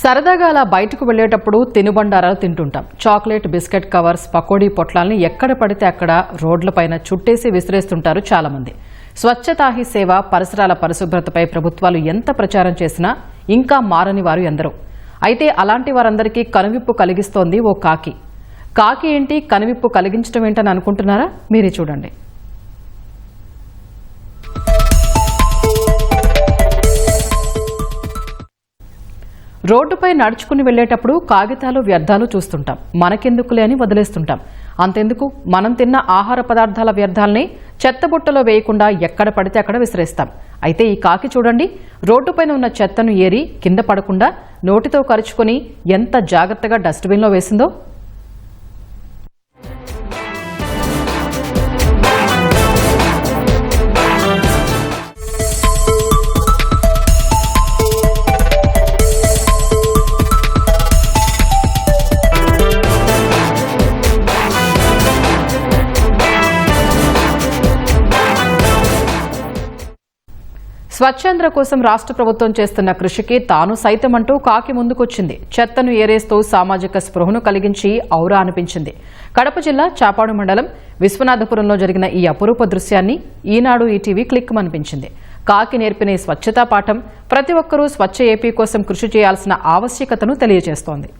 సరదాగా అలా బయటకు వెళ్ళేటప్పుడు తినుబండారాలు తింటుంటాం. చాక్లెట్ బిస్కెట్ కవర్స్ పకోడీ పొట్లాల్ని ఎక్కడ పడితే అక్కడ రోడ్లపైన చుట్టేసి విసిరేస్తుంటారు చాలామంది. స్వచ్ఛతాహి సేవ పరిసరాల పరిశుభ్రతపై ప్రభుత్వాలు ఎంత ప్రచారం చేసినా ఇంకా మారని వారు ఎందరో. అయితే అలాంటి వారందరికీ కనువిప్పు కలిగిస్తోంది ఓ కాకి. కాకి ఏంటి? కనువిప్పు కలిగించడం ఏంటని అనుకుంటున్నారా? మీరే చూడండి. రోడ్డుపై నడుచుకుని వెళ్ళేటప్పుడు కాగితాలు వ్యర్థాలు చూస్తుంటాం. మనకెందుకులే అని వదిలేస్తుంటాం. అంతెందుకు? మనం తిన్న ఆహార పదార్థాల వ్యర్థాలని చెత్తబుట్టలో వేయకుండా ఎక్కడ పడితే అక్కడ విసిరేస్తాం. అయితే ఈ కాకి చూడండి రోడ్డుపైన ఉన్న చెత్తను ఏరి కింద పడకుండా నోటితో కరుచుకొని ఎంత జాగ్రత్తగా డస్ట్బిన్లో వేసిందో స్వచ్ఛాంధ్ర కోసం రాష్ట్ర ప్రభుత్వం చేస్తున్న కృషికి తాను సైతం అంటూ కాకి ముందుకొచ్చింది. చెత్తను ఏరేస్తూ సామాజిక స్పృహను కలిగించి ఔరా అనిపించింది. కడప జిల్లా చాపాడు మండలం విశ్వనాథపురంలో జరిగిన ఈ అపురూప దృశ్యాన్ని ఈనాడు ఈటీవీ క్లిక్ అనిపించింది కాకి నేర్పిన స్వచ్ఛతా పాఠం ప్రతి ఒక్కరూ స్వచ్ఛ ఏపీ కోసం కృషి చేయాల్సిన ఆవశ్యకతను తెలియజేస్తోంది.